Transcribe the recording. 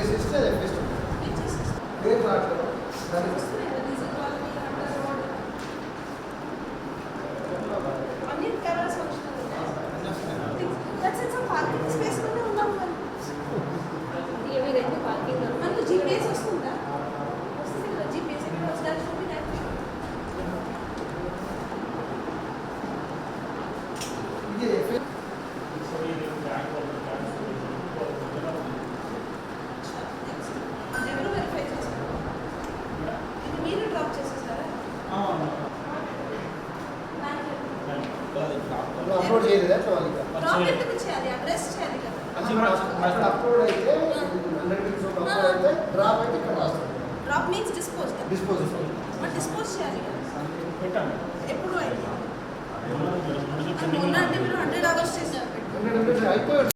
చేసేస్తే అది ఎఫెస్ట్ అక్కడ అప్లోడ్ అయితే హండ్రెడ్ మినిట్స్ అప్లోడ్ అయితే డ్రాప్ అయితే ఇక్కడ రాస్తారు డ్రాప్ మీన్స్ డిస్పోజ్ డిస్పోజ్ మరి డిస్పోజ్ చేయాలి కదా. పెట్టండి ఎప్పుడు అయింది? మొన్న అంటే మీరు హండ్రెడ్ అవర్స్ చేశారు. హండ్రెడ్ మినిట్స్ అయిపోయి